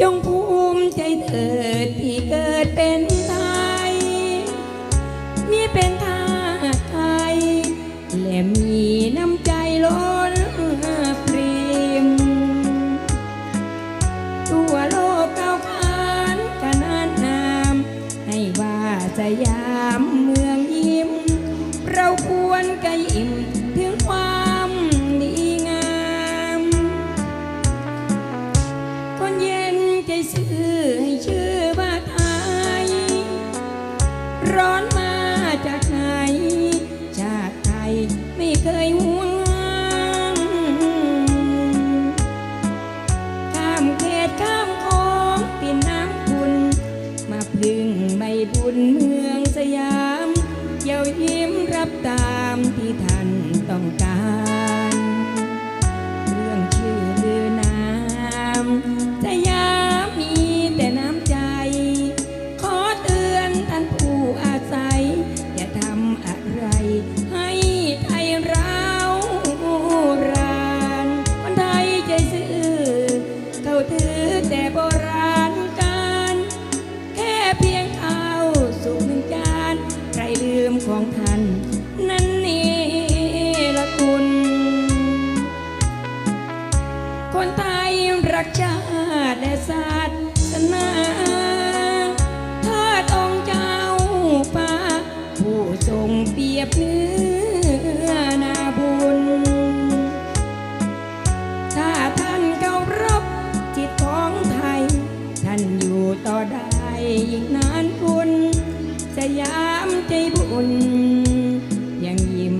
จงภูมิใจเถิดที่เกิดเป็นไทย มีเป็นทาสไทย และมีน้ำใจล้นปริมทั่วโลกเก้าวขานขนานนามให้ว่าสยามเมืองยิ้ม เราควรกะยิ้ม ใจซื่อให้ชื่อว่าไทย ร้อนมาจากไหนชาติไทยไม่เคยห่วงข้ามเขตข้ามคลองปีนน้ำคุณ มาพึ่งใบบุญเมืองสยามเย้ายิ้มรับตามที่ท่านต้องการ อแต่โบราณการ แค่เพียงข้าวสุกหนึ่งจาน ใครลืมของท่านนั่นนี่ละคุณ คนไทยรักชาติและศาสนาถ้าต้องเจ้าป่าผู้ทรงเปรียบเนื้อ อีกนานคุณสยามใจบุญ ยังยิ้ม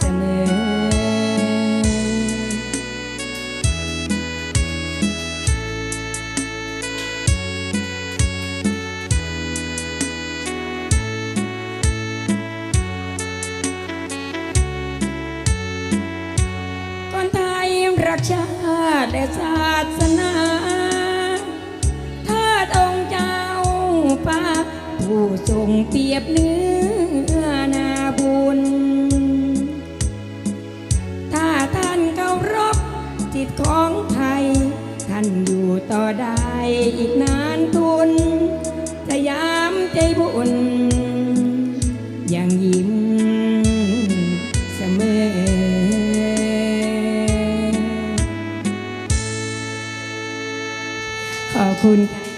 เสมอ คนไทยรักชาติและศาสนา ผู้ทรงเปียบเนื้อนาบุญ ถ้าท่านเคารพจิตของไทย ท่านอยู่ต่อได้อีกนานทุนสยามใจบุญยังยิ้มเสมอขอบคุณค่ะ